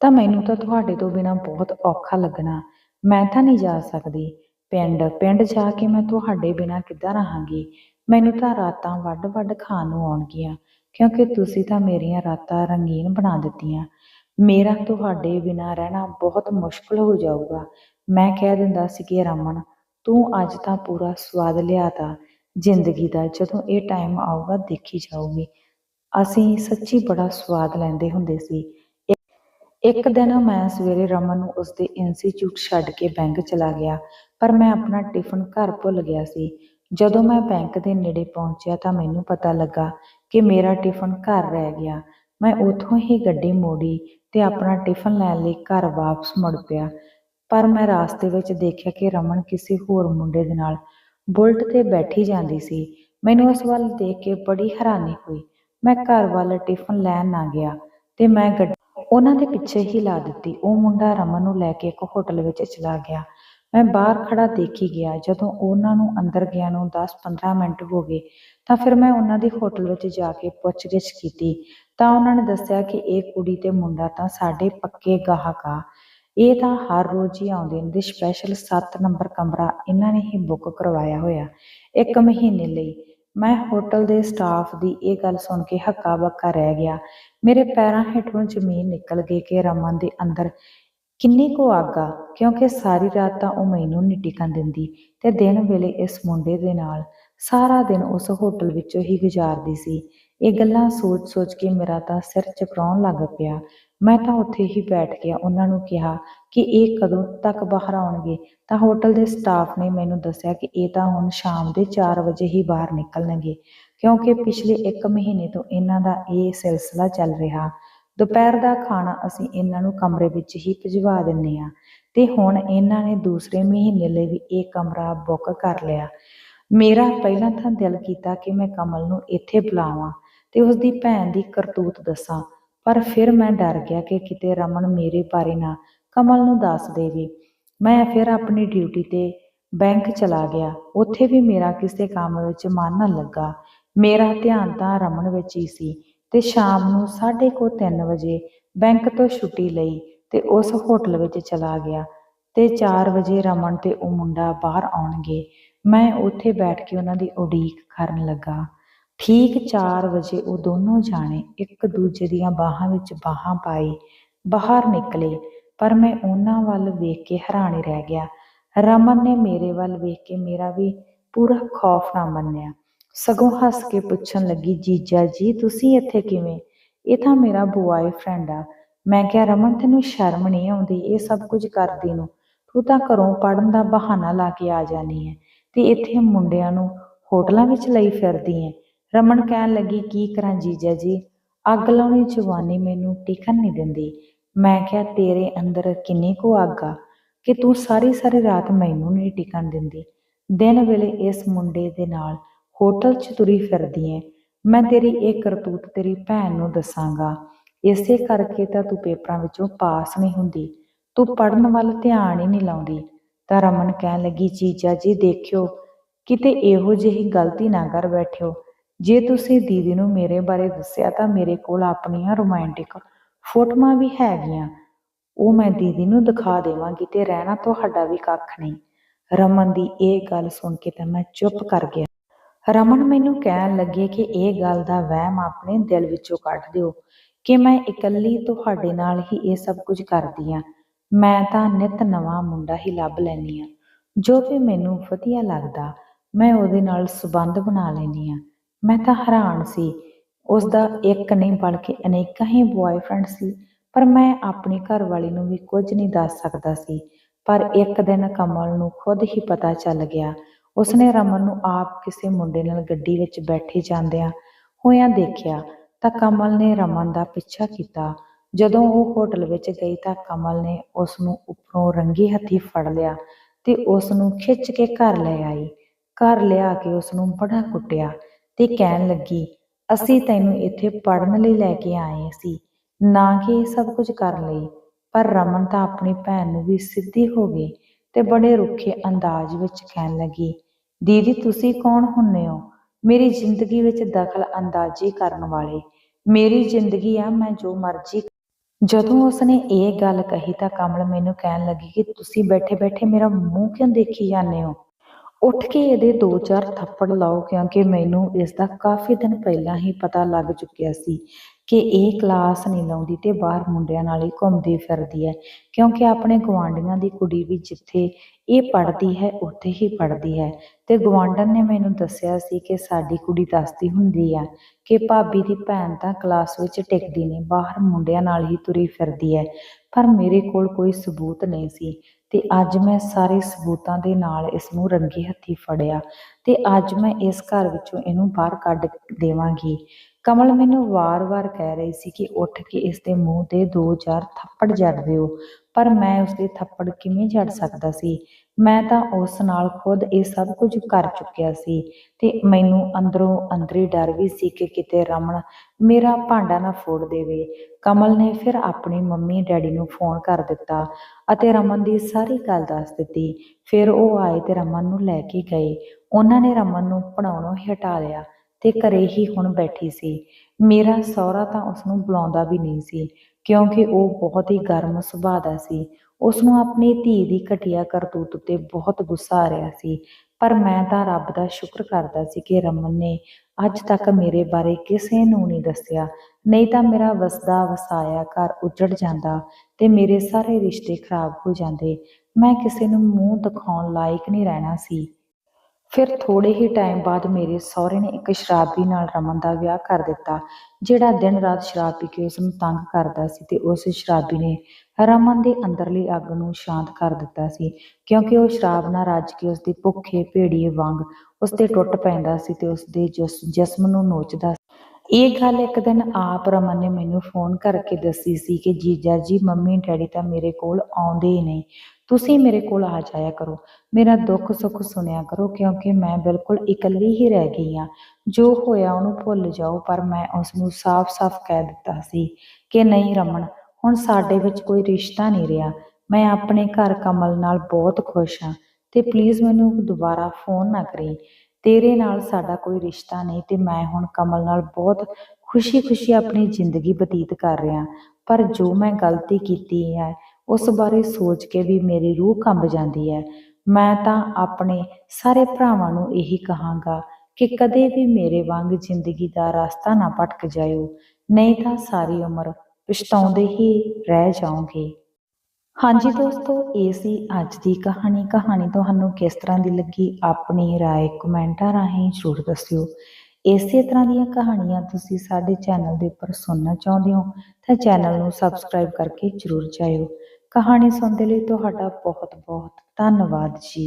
ਤਾਂ ਮੈਨੂੰ ਤਾਂ ਤੁਹਾਡੇ ਤੋਂ ਬਿਨਾ ਬਹੁਤ ਔਖਾ ਲੱਗਣਾ। ਮੈਂ ਤਾਂ ਨਹੀਂ ਜਾ ਸਕਦੀ। ਪਿੰਡ ਪਿੰਡ ਜਾ ਕੇ ਮੈਂ ਤੁਹਾਡੇ ਬਿਨਾ ਕਿੱਦਾਂ ਰਹਾਂਗੀ? ਮੈਨੂੰ ਤਾਂ ਰਾਤਾਂ ਵੱਡ-ਵੱਡ ਖਾਣ ਨੂੰ ਆਉਣਗੀਆਂ, ਕਿਉਂਕਿ ਤੁਸੀਂ ਤਾਂ ਮੇਰੀਆਂ ਰਾਤਾਂ ਰੰਗੀਨ ਬਣਾ ਦਿੱਤੀਆਂ। ਮੇਰਾ ਤੁਹਾਡੇ ਬਿਨਾ ਰਹਿਣਾ ਬਹੁਤ ਮੁਸ਼ਕਲ ਹੋ ਜਾਊਗਾ। ਮੈਂ ਕਹਿ ਦਿੰਦਾ ਸੀ ਕਿ ਰਮਨ, ਤੂੰ ਅੱਜ ਤਾਂ ਪੂਰਾ ਸਵਾਦ ਲਿਆਤਾ। ਜ਼ਿੰਦਗੀ ਦਾ ਜਦੋਂ ਇਹ ਟਾਈਮ ਆਊਗਾ ਦੇਖੀ ਜਾਊਗੀ। ਅਸੀਂ ਸੱਚੀ ਬੜਾ ਸਵਾਦ ਲੈਂਦੇ ਹੁੰਦੇ ਸੀ। ਇੱਕ ਦਿਨ ਮੈਂ ਸਵੇਰੇ ਰਮਨ ਨੂੰ ਉਸਦੇ ਇੰਸਟੀਚਿਊਟ ਛੱਡ ਕੇ ਬੈਂਕ ਚਲਾ ਗਿਆ, ਪਰ ਮੈਂ ਆਪਣਾ ਟਿਫਨ ਘਰ ਭੁੱਲ ਗਿਆ ਸੀ। ਜਦੋਂ ਮੈਂ ਬੈਂਕ ਦੇ ਨੇੜੇ ਪਹੁੰਚਿਆ ਤਾਂ ਮੈਨੂੰ ਪਤਾ ਲੱਗਾ ਕਿ ਮੇਰਾ ਟਿਫਨ ਘਰ ਰਹਿ ਗਿਆ। ਮੈਂ ਉੱਥੋਂ ਹੀ ਗੱਡੀ ਮੋੜੀ ਤੇ ਆਪਣਾ ਟਿਫਨ ਲੈਣ ਲਈ ਘਰ ਵਾਪਸ ਮੁੜ ਪਿਆ। ਪਰ ਮੈਂ ਰਾਸਤੇ ਵਿੱਚ ਦੇਖਿਆ ਕਿ ਰਮਨ ਕਿਸੇ ਹੋਰ ਮੁੰਡੇ ਦੇ ਨਾਲ ਬੁਲਟ ਤੇ ਬੈਠੀ ਜਾਂਦੀ ਸੀ। ਮੈਨੂੰ ਉਸ ਵੱਲ ਦੇਖ ਕੇ ਬੜੀ ਹੈਰਾਨੀ ਹੋਈ। ਮੈਂ ਘਰ ਵੱਲ ਟਿਫਨ ਲੈਣ ਨਾ ਗਿਆ ਤੇ ਮੈਂ ਗੱਡੀ ਉਹਨਾਂ ਦੇ ਪਿੱਛੇ ਹੀ ਲਾ ਦਿੱਤੀ। ਉਹ ਮੁੰਡਾ ਰਮਨ ਨੂੰ ਲੈ ਕੇ ਇੱਕ ਹੋਟਲ ਵਿੱਚ ਚਲਾ ਗਿਆ। ਮੈਂ ਬਾਹਰ ਖੜਾ ਦੇਖੀ ਗਿਆ। ਜਦੋਂ ਉਹਨਾਂ ਨੂੰ ਅੰਦਰ ਗਿਆ ਨੂੰ 10-15 ਮਿੰਟ ਹੋ ਗਏ, ਤਾਂ ਫਿਰ ਮੈਂ ਉਹਨਾਂ ਦੇ ਹੋਟਲ ਵਿੱਚ ਜਾ ਕੇ ਪੁੱਛਗਿੱਛ ਕੀਤੀ। ਤਾਂ ਉਹਨਾਂ ਨੇ ਦੱਸਿਆ ਕਿ ਇਹ ਕੁੜੀ ਤੇ ਮੁੰਡਾ ਤਾਂ ਸਾਡੇ ਪੱਕੇ ਗਾਹਕ ਆ। ਇਹ ਤਾਂ ਹਰ ਰੋਜ਼ ਹੀ ਆਉਂਦੇ ਨੇ। ਤੇ ਸਪੈਸ਼ਲ 7 ਨੰਬਰ ਕਮਰਾ ਇਹਨਾਂ ਨੇ ਹੀ ਬੁੱਕ ਕਰਵਾਇਆ ਹੋਇਆ। ਇੱਕ ਮਹੀਨੇ ਲਈ ਮੈਂ ਹੋਟਲ ਦੇ ਸਟਾਫ ਦੀ ਇਹ ਗੱਲ ਸੁਣ ਕੇ ਹੱਕਾ ਬੱਕਾ ਰਹਿ ਗਿਆ। ਮੇਰੇ ਪੈਰਾਂ ਹੇਠੋਂ ਜ਼ਮੀਨ ਨਿਕਲ ਗਈ ਕਿ ਰਮਨ ਦੇ ਅੰਦਰ ਕਿੰਨੀ ਕੁ ਆਗਾ ਕਿਉਂਕਿ ਸਾਰੀ ਰਾਤ ਤਾਂ ਉਹ ਮੈਨੂੰ ਨਹੀਂ ਟਿਕਣ ਦਿੰਦੀ ਤੇ ਦਿਨ ਵੇਲੇ ਇਸ ਮੁੰਡੇ ਦੇ ਨਾਲ ਸਾਰਾ ਦਿਨ ਉਸ ਹੋਟਲ ਵਿੱਚੋਂ ਹੀ ਗੁਜ਼ਾਰਦੀ ਸੀ। ਇਹ ਗੱਲਾਂ ਸੋਚ-ਸੋਚ ਕੇ ਮੇਰਾ ਤਾਂ ਸਿਰ ਚਕਰਾਉਣ ਲੱਗ ਪਿਆ। ਮੈਂ ਤਾਂ ਉੱਥੇ ਹੀ ਬੈਠ ਗਿਆ। ਉਹਨਾਂ ਨੂੰ ਕਿਹਾ ਕਿ ਇਹ ਕਦੋਂ ਤੱਕ ਬਾਹਰ ਆਉਣਗੇ। ਤਾਂ ਹੋਟਲ ਦੇ ਸਟਾਫ ਨੇ ਮੈਨੂੰ ਦੱਸਿਆ ਕਿ ਇਹ ਤਾਂ ਹੁਣ ਸ਼ਾਮ ਦੇ 4 ਵਜੇ ਹੀ ਬਾਹਰ ਨਿਕਲਣਗੇ, ਕਿਉਂਕਿ ਪਿਛਲੇ 1 ਮਹੀਨੇ ਤੋਂ ਇਹਨਾਂ ਦਾ ਇਹ ਸਿਲਸਿਲਾ ਚੱਲ ਰਿਹਾ। ਦੁਪਹਿਰ ਦਾ ਖਾਣਾ ਅਸੀਂ ਇਹਨਾਂ ਨੂੰ ਕਮਰੇ ਵਿੱਚ ਹੀ ਭਿਜਵਾ ਦਿੰਨੇ ਆ ਤੇ ਹੁਣ ਇਹਨਾਂ ਨੇ ਦੂਸਰੇ ਮਹੀਨੇ ਲਈ ਵੀ ਇਹ ਕਮਰਾ ਬੁੱਕ ਕਰ ਲਿਆ। ਮੇਰਾ ਪਹਿਲਾਂ ਤਾਂ ਦਿਲ ਕੀਤਾ ਕਿ ਮੈਂ ਕਮਲ ਨੂੰ ਇੱਥੇ ਬੁਲਾਵਾਂ ਤੇ ਉਸ ਦੀ ਭੈਣ ਦੀ ਕਰਤੂਤ ਦੱਸਾਂ। ਪਰ ਫਿਰ ਮੈਂ ਡਰ ਗਿਆ ਕਿ ਕਿਤੇ ਰਮਨ ਮੇਰੇ ਬਾਰੇ ਨਾ ਕਮਲ ਨੂੰ ਦੱਸ ਦੇਵੇ। ਮੈਂ ਫਿਰ ਆਪਣੀ ਡਿਊਟੀ ਤੇ ਬੈਂਕ ਚਲਾ ਗਿਆ। ਉੱਥੇ ਵੀ ਮੇਰਾ ਕਿਸੇ ਕੰਮ ਵਿੱਚ ਮਨ ਨਾ ਲੱਗਾ। ਮੇਰਾ ਧਿਆਨ ਤਾਂ ਰਮਨ ਵਿੱਚ ਹੀ ਸੀ ਤੇ ਸ਼ਾਮ ਨੂੰ 3:30 ਵਜੇ ਬੈਂਕ ਤੋਂ ਛੁੱਟੀ ਲਈ ਤੇ ਉਸ ਹੋਟਲ ਵਿੱਚ ਚਲਾ ਗਿਆ ਤੇ 4 ਵਜੇ ਰਮਨ ਤੇ ਉਹ ਮੁੰਡਾ ਬਾਹਰ ਆਉਣਗੇ। ਮੈਂ ਉੱਥੇ ਬੈਠ ਕੇ ਉਹਨਾਂ ਦੀ ਉਡੀਕ ਕਰਨ ਲੱਗਾ। ਠੀਕ 4 ਵਜੇ ਉਹ ਦੋਨੋਂ ਜਾਣੇ ਇੱਕ ਦੂਜੇ ਦੀਆਂ ਬਾਹਾਂ ਵਿੱਚ ਬਾਹਾਂ ਪਾਈ ਬਾਹਰ ਨਿਕਲੇ, ਪਰ ਮੈਂ ਉਹਨਾਂ ਵੱਲ ਵੇਖ ਕੇ ਹੈਰਾਨੀ ਰਹਿ ਗਿਆ। ਰਮਨ ਨੇ ਮੇਰੇ ਵੱਲ ਵੇਖ ਕੇ ਮੇਰਾ ਵੀ ਪੂਰਾ ਖੌਫ ਨਾ ਮੰਨਿਆ। ਸਗੋਂ ਹੱਸ ਕੇ ਪੁੱਛਣ ਲੱਗੀ, ਜੀਜਾ ਜੀ, ਤੁਸੀਂ ਇੱਥੇ ਕਿਵੇਂ? ਇਹ ਤਾਂ ਮੇਰਾ ਬੁਆਏਫ੍ਰੈਂਡ ਆ। ਮੈਂ ਕਿਹਾ, ਰਮਨ, ਤੈਨੂੰ ਸ਼ਰਮ ਨਹੀਂ ਆਉਂਦੀ? ਇਹ ਸਭ ਕੁਝ ਕਰਦੀ ਨੂੰ। ਤੂੰ ਤਾਂ ਘਰੋਂ ਪੜਨ ਦਾ ਬਹਾਨਾ ਲਾ ਕੇ ਆ ਜਾਨੀ ਹੈ ਤੇ ਇੱਥੇ ਮੁੰਡਿਆਂ ਨੂੰ ਹੋਟਲਾਂ ਵਿੱਚ ਲਈ ਫਿਰਦੀ ਹੈ ਰਮਨ ਕਹਿਣ ਲੱਗੀ, ਕੀ ਕਰਾਂ ਜੀਜਾ ਜੀ? ਅੱਗ ਲਾਉਣੀ ਜਵਾਨੀ ਮੈਨੂੰ ਟਿਕਣ ਨਹੀਂ ਦਿੰਦੀ। ਮੈਂ ਕਿਹਾ, ਤੇਰੇ ਅੰਦਰ ਕਿੰਨੀ ਕੁ ਅੱਗ ਆ ਕਿ ਤੂੰ ਸਾਰੀ ਸਾਰੀ ਰਾਤ ਮੈਨੂੰ ਨਹੀਂ ਟਿਕਣ ਦਿੰਦੀ। ਦਿਨ ਵੇਲੇ ਇਸ ਮੁੰਡੇ ਦੇ ਨਾਲ ਹੋਟਲ 'ਚ ਤੁਰੀ ਫਿਰਦੀ ਐ ਮੈਂ ਤੇਰੀ ਇਹ ਕਰਤੂਤ ਤੇਰੀ ਭੈਣ ਨੂੰ ਦੱਸਾਂਗਾ। ਇਸੇ ਕਰਕੇ ਤਾਂ ਤੂੰ ਪੇਪਰਾਂ ਵਿੱਚੋਂ ਪਾਸ ਨਹੀਂ ਹੁੰਦੀ। ਤੂੰ ਪੜਨ ਵੱਲ ਧਿਆਨ ਹੀ ਨਹੀਂ ਲਾਉਂਦੀ। ਤਾਂ ਰਮਨ ਕਹਿਣ ਲੱਗੀ, ਜੀਜਾ ਜੀ, ਦੇਖਿਓ, ਕਿਤੇ ਇਹੋ ਜਿਹੀ ਗਲਤੀ ਨਾ ਕਰ ਬੈਠਿਓ। ਜੇ ਤੁਸੀਂ ਦੀਦੀ ਨੂੰ ਮੇਰੇ ਬਾਰੇ ਦੱਸਿਆ ਤਾਂ ਮੇਰੇ ਕੋਲ ਆਪਣੀਆਂ ਰੋਮਾਂਟਿਕ ਫੋਟੋਆਂ ਵੀ ਹੈਗੀਆਂ। ਉਹ ਮੈਂ ਦੀਦੀ ਨੂੰ ਦਿਖਾ ਦੇਵਾਂਗੀ ਤੇ ਰਹਿਣਾ ਤੁਹਾਡਾ ਵੀ ਕੱਖ ਨਹੀਂ। ਰਮਨ ਦੀ ਇਹ ਗੱਲ ਸੁਣ ਕੇ ਤਾਂ ਮੈਂ ਚੁੱਪ ਕਰ ਗਿਆ। ਰਮਨ ਮੈਨੂੰ ਕਹਿਣ ਲੱਗੇ ਕਿ ਇਹ ਗੱਲ ਦਾ ਵਹਿਮ ਆਪਣੇ ਦਿਲ ਵਿੱਚੋਂ ਕੱਢ ਦਿਓ ਕਿ ਮੈਂ ਇਕੱਲੀ ਤੁਹਾਡੇ ਨਾਲ ਹੀ ਇਹ ਸਭ ਕੁਝ ਕਰਦੀ ਆ। ਮੈਂ ਤਾਂ ਨਿਤ ਨਵਾਂ ਮੁੰਡਾ ਹੀ ਲੱਭ ਲੈਣੀ ਆ। ਜੋ ਵੀ ਮੈਨੂੰ ਵਧੀਆ ਲੱਗਦਾ, ਮੈਂ ਉਹਦੇ ਨਾਲ ਸਬੰਧ ਬਣਾ ਲੈਣੀ ਆ। ਮੈਂ ਤਾਂ ਹੈਰਾਨ ਸੀ। ਉਸ ਦਾ ਇੱਕ ਨਹੀਂ ਬਲਕਿ ਅਨੇਕਾਂ ਹੀ ਬੁਆਏਫ੍ਰੈਂਡ ਸੀ। ਪਰ ਮੈਂ ਆਪਣੀ ਘਰਵਾਲੀ ਨੂੰ ਵੀ ਕੁਝ ਨਹੀਂ ਦੱਸ ਸਕਦਾ ਸੀ। ਪਰ ਇੱਕ ਦਿਨ ਕਮਲ ਨੂੰ ਖੁਦ ਹੀ ਪਤਾ ਚੱਲ ਗਿਆ। ਉਸਨੇ ਰਮਨ ਨੂੰ ਆਪ ਕਿਸੇ ਮੁੰਡੇ ਨਾਲ ਗੱਡੀ ਵਿੱਚ ਬੈਠੇ ਜਾਂਦਿਆਂ ਹੋਇਆਂ ਦੇਖਿਆ ਤਾਂ ਕਮਲ ਨੇ ਰਮਨ ਦਾ ਪਿੱਛਾ ਕੀਤਾ। ਜਦੋਂ ਉਹ ਹੋਟਲ ਵਿੱਚ ਗਈ ਤਾਂ ਕਮਲ ਨੇ ਉਸ ਨੂੰ ਉੱਪਰੋਂ ਰੰਗੀ ਹੱਥੀ ਫੜ ਲਿਆ ਤੇ ਉਸ ਨੂੰ ਖਿੱਚ ਕੇ ਘਰ ਲੈ ਆਈ। ਘਰ ਲਿਆ ਕੇ ਉਸ ਨੂੰ ਬੜਾ ਕੁੱਟਿਆ। ਤੇ ਕਹਿਣ ਲੱਗੀ, ਅਸੀਂ ਤੈਨੂੰ ਇੱਥੇ ਪੜਨ ਲਈ ਲੈ ਕੇ ਆਏ ਸੀ, ਨਾ ਕਿ ਇਹ ਸਭ ਕੁਝ ਕਰਨ ਲਈ, ਪਰ ਰਮਨ ਤਾਂ ਆਪਣੀ ਭੈਣ ਨੂੰ ਵੀ ਸਿੱਧੀ ਹੋ ਗਈ ਤੇ ਬੜੇ ਰੁੱਖੇ ਅੰਦਾਜ਼ ਵਿੱਚ ਕਹਿਣ ਲੱਗੀ, ਦੀਦੀ, ਤੁਸੀਂ ਕੌਣ ਹੁੰਨੇ ਹੋ? ਮੇਰੀ ਜ਼ਿੰਦਗੀ ਵਿੱਚ ਦਖਲ ਅੰਦਾਜ਼ੀ ਕਰਨ ਵਾਲੇ, ਮੇਰੀ ਜ਼ਿੰਦਗੀ ਆ ਮੈਂ ਜੋ ਮਰਜ਼ੀ ਜਦੋਂ ਉਸਨੇ ਇਹ ਗੱਲ ਕਹੀ ਤਾਂ ਕਮਲ ਮੈਨੂੰ ਕਹਿਣ ਲੱਗੀ ਕਿ ਤੁਸੀਂ ਬੈਠੇ ਬੈਠੇ ਮੇਰਾ ਮੂੰਹ ਕਿਉਂ ਦੇਖੀ ਜਾਂਦੇ ਹੋ? ਉੱਠ ਕੇ ਇਹਦੇ ਦੋ ਚਾਰ ਥੱਪੜ ਲਾਓ ਕਿਉਂਕਿ ਮੈਨੂੰ ਇਸ ਦਾ ਕਾਫੀ ਦਿਨ ਪਹਿਲਾਂ ਹੀ ਪਤਾ ਲੱਗ ਚੁੱਕਿਆ ਸੀ ਕਿ ਇਹ ਕਲਾਸ ਨਹੀਂ ਲਾਉਂਦੀ ਤੇ ਬਾਹਰ ਮੁੰਡਿਆਂ ਨਾਲ ਹੀ ਘੁੰਮਦੀ ਫਿਰਦੀ ਹੈ। ਕਿਉਂਕਿ ਆਪਣੇ ਗਵਾਂਢੀਆਂ ਦੀ ਕੁੜੀ ਵੀ ਜਿੱਥੇ ਇਹ ਪੜ੍ਹਦੀ ਹੈ, ਉੱਥੇ ਹੀ ਪੜ੍ਹਦੀ ਹੈ। ਤੇ ਗਵਾਂਢਣ ਨੇ ਮੈਨੂੰ ਦੱਸਿਆ ਸੀ ਕਿ ਸਾਡੀ ਕੁੜੀ ਦੱਸਦੀ ਹੁੰਦੀ ਆ ਕਿ ਭਾਬੀ ਦੀ ਭੈਣ ਤਾਂ ਕਲਾਸ ਵਿੱਚ ਟਿਕਦੀ ਨਹੀਂ, ਬਾਹਰ ਮੁੰਡਿਆਂ ਨਾਲ ਹੀ ਤੁਰੀ ਫਿਰਦੀ ਹੈ। ਪਰ ਮੇਰੇ ਕੋਲ ਕੋਈ ਸਬੂਤ ਨਹੀਂ ਸੀ। ਤੇ ਅੱਜ ਮੈਂ ਸਾਰੇ ਸਬੂਤਾਂ ਦੇ ਨਾਲ ਇਸ ਨੂੰ ਰੰਗੇ ਹੱਥੀ ਫੜਿਆ ਤੇ ਅੱਜ ਮੈਂ ਇਸ ਘਰ ਵਿੱਚੋਂ ਇਹਨੂੰ ਬਾਹਰ ਕੱਢ ਦੇਵਾਂਗੀ। ਕਮਲ ਮੈਨੂੰ ਵਾਰ-ਵਾਰ ਕਹਿ ਰਹੀ ਸੀ ਕਿ ਉੱਠ ਕੇ ਇਸ ਦੇ ਮੂੰਹ ਤੇ ਦੋ ਚਾਰ ਥੱਪੜ ਜੜ ਦਿਓ, ਪਰ ਮੈਂ ਉਸ ਦੇ ਥੱਪੜ ਕਿਵੇਂ ਜੜ ਸਕਦਾ ਸੀ? ਮੈਂ ਤਾਂ ਉਸ ਨਾਲ ਖੁਦ ਇਹ ਸਭ ਕੁਝ ਕਰ ਚੁੱਕਿਆ ਸੀ ਤੇ ਮੈਨੂੰ ਅੰਦਰੋਂ ਅੰਦਰੀ ਡਰ ਵੀ ਸੀ ਕਿ ਕਿਤੇ ਰਮਨ ਮੇਰਾ ਭਾਂਡਾ ਨਾ ਫੋੜ ਦੇਵੇ। ਕਮਲ ਨੇ ਫਿਰ ਆਪਣੀ ਮੰਮੀ ਡੈਡੀ ਨੂੰ ਫੋਨ ਕਰ ਦਿੱਤਾ ਅਤੇ ਰਮਨ ਦੀ ਸਾਰੀ ਗੱਲ ਦੱਸ ਦਿੱਤੀ। ਫਿਰ ਉਹ ਆਏ ਤੇ ਰਮਨ ਨੂੰ ਲੈ ਕੇ ਗਏ। ਉਹਨਾਂ ਨੇ ਰਮਨ ਨੂੰ ਪੜਾਉਣੋਂ ਹਟਾ ਲਿਆ ਤੇ ਘਰੇ ਹੀ ਹੁਣ ਬੈਠੀ ਸੀ। ਮੇਰਾ ਸਹੁਰਾ ਤਾਂ ਉਸ ਨੂੰ ਬੁਲਾਉਂਦਾ ਵੀ ਨਹੀਂ ਸੀ ਕਿਉਂਕਿ ਉਹ ਬਹੁਤ ਹੀ ਗਰਮ ਸੁਭਾਅ ਦਾ ਸੀ। ਉਸ ਨੂੰ ਆਪਣੀ ਧੀ ਦੀ ਘਟੀਆ ਕਰਤੂਤ ਉੱਤੇ ਬਹੁਤ ਗੁੱਸਾ ਆ ਰਿਹਾ ਸੀ, ਪਰ ਮੈਂ ਤਾਂ ਰੱਬ ਦਾ ਸ਼ੁਕਰ ਕਰਦਾ ਸੀ ਕਿ ਰਮਨ ਨੇ ਅੱਜ ਤੱਕ ਮੇਰੇ ਬਾਰੇ ਕਿਸੇ ਨੂੰ ਨਹੀਂ ਦੱਸਿਆ, ਨਹੀਂ ਤਾਂ ਮੇਰਾ ਵਸਦਾ ਵਸਾਇਆ ਘਰ ਉੱਜੜ ਜਾਂਦਾ ਤੇ ਮੇਰੇ ਸਾਰੇ ਰਿਸ਼ਤੇ ਖਰਾਬ ਹੋ ਜਾਂਦੇ। ਮੈਂ ਕਿਸੇ ਨੂੰ ਮੂੰਹ ਦਿਖਾਉਣ ਲਾਇਕ ਨਹੀਂ ਰਹਿਣਾ ਸੀ। ਫਿਰ ਥੋੜੇ ਹੀ ਟਾਈਮ ਬਾਅਦ ਮੇਰੇ ਸਹੁਰੇ ਨੇ ਇੱਕ ਸ਼ਰਾਬੀ ਨਾਲ ਰਮਨ ਦਾ ਵਿਆਹ ਕਰ ਦਿੱਤਾ, ਜਿਹੜਾ ਦਿਨ ਰਾਤ ਸ਼ਰਾਬ ਪੀ ਕੇ ਉਸ ਨੂੰ ਤੰਗ ਕਰਦਾ ਸੀ ਤੇ ਉਸ ਸ਼ਰਾਬੀ ਨੇ ਰਮਨ ਦੇ ਅੰਦਰਲੀ ਅੱਗ ਨੂੰ ਸ਼ਾਂਤ ਕਰ ਦਿੱਤਾ ਸੀ, ਕਿਉਂਕਿ ਉਹ ਸ਼ਰਾਬ ਨਾਲ ਰੱਜ ਕੇ ਉਸ ਦੀ ਭੁੱਖੇ ਭੇੜੀਏ ਵਾਂਗ ਉਸ ਤੇ ਟੁੱਟ ਪੈਂਦਾ ਸੀ ਤੇ ਉਸ ਦੇ ਜਿਸਮ ਨੂੰ ਨੋਚਦਾ ਇਹ ਗੱਲ ਇੱਕ ਦਿਨ ਆਪ ਰਮਨ ਨੇ ਮੈਨੂੰ ਫੋਨ ਕਰਕੇ ਦੱਸੀ ਸੀ ਕਿ ਜੀਜਾ ਜੀ, ਮੰਮੀ, ਡੈਡੀ ਤਾਂ ਮੇਰੇ ਕੋਲ ਆਉਂਦੇ ਹੀ ਨਹੀਂ। ਤੁਸੀਂ ਮੇਰੇ ਕੋਲ ਆ ਜਾਇਆ ਕਰੋ। ਮੇਰਾ ਦੁੱਖ ਸੁੱਖ ਸੁਣਿਆ ਕਰੋ, ਕਿਉਂਕਿ ਮੈਂ ਬਿਲਕੁਲ ਇਕੱਲੀ ਹੀ ਰਹਿ ਗਈ ਹਾਂ। ਜੋ ਹੋਇਆ ਉਹਨੂੰ ਭੁੱਲ ਜਾਓ, ਪਰ ਮੈਂ ਉਸ ਨੂੰ ਸਾਫ਼-ਸਾਫ਼ ਕਹਿ ਦਿੱਤਾ ਸੀ ਕਿ ਨਹੀਂ ਰਮਨ, ਹੁਣ ਸਾਡੇ ਵਿੱਚ ਕੋਈ ਰਿਸ਼ਤਾ ਨਹੀਂ ਰਿਹਾ। ਮੈਂ ਆਪਣੇ ਘਰ ਕਮਲ ਨਾਲ ਬਹੁਤ ਖੁਸ਼ ਹਾਂ ਤੇ ਪਲੀਜ਼ ਮੈਨੂੰ ਦੁਬਾਰਾ ਫੋਨ ਨਾ ਕਰੀ। ਤੇਰੇ ਨਾਲ ਸਾਡਾ ਕੋਈ ਰਿਸ਼ਤਾ ਨਹੀਂ ਤੇ ਮੈਂ ਹੁਣ ਕਮਲ ਨਾਲ ਬਹੁਤ ਖੁਸ਼ੀ-ਖੁਸ਼ੀ ਆਪਣੀ ਜ਼ਿੰਦਗੀ ਬਤੀਤ ਕਰ ਰਿਹਾ। ਪਰ ਜੋ ਮੈਂ ਗਲਤੀ ਕੀਤੀ ਹੈ ਉਸ ਬਾਰੇ ਸੋਚ ਕੇ ਵੀ ਮੇਰੀ ਰੂਹ ਕੰਬ ਜਾਂਦੀ ਹੈ ਮੈਂ ਤਾਂ ਆਪਣੇ ਸਾਰੇ ਭਰਾਵਾਂ ਨੂੰ ਇਹੀ ਕਹਾਂਗਾ ਕਿ ਕਦੇ ਵੀ ਮੇਰੇ ਵਾਂਗ ਜ਼ਿੰਦਗੀ ਦਾ ਰਸਤਾ ਨਾ ਭਟਕ ਜਾਇਓ ਨਹੀਂ ਤਾਂ ਸਾਰੀ ਉਮਰ ਪਛਤਾਉਂਦੇ ਹੀ ਰਹਿ ਜਾਓਗੇ ਹਾਂਜੀ ਦੋਸਤੋ ਇਹ ਸੀ ਅੱਜ ਦੀ ਕਹਾਣੀ ਕਹਾਣੀ ਤੁਹਾਨੂੰ ਕਿਸ ਤਰ੍ਹਾਂ ਦੀ ਲੱਗੀ ਆਪਣੀ رائے ਕਮੈਂਟਾਂ ਰਾਹੀਂ ਜ਼ਰੂਰ ਦੱਸਿਓ ਇਸੇ ਤਰ੍ਹਾਂ ਦੀਆਂ ਕਹਾਣੀਆਂ ਤੁਸੀਂ ਸਾਡੇ ਚੈਨਲ ਦੇ ਉੱਪਰ ਸੁਣਨਾ ਚਾਹੁੰਦੇ ਹੋ ਤਾਂ ਚੈਨਲ ਨੂੰ ਸਬਸਕ੍ਰਾਈਬ ਕਰਕੇ ਜ਼ਰੂਰ ਜਾਇਓ ਕਹਾਣੀ ਸੁਣਨ ਦੇ ਲਈ ਤੁਹਾਡਾ ਬਹੁਤ ਬਹੁਤ ਧੰਨਵਾਦ ਜੀ।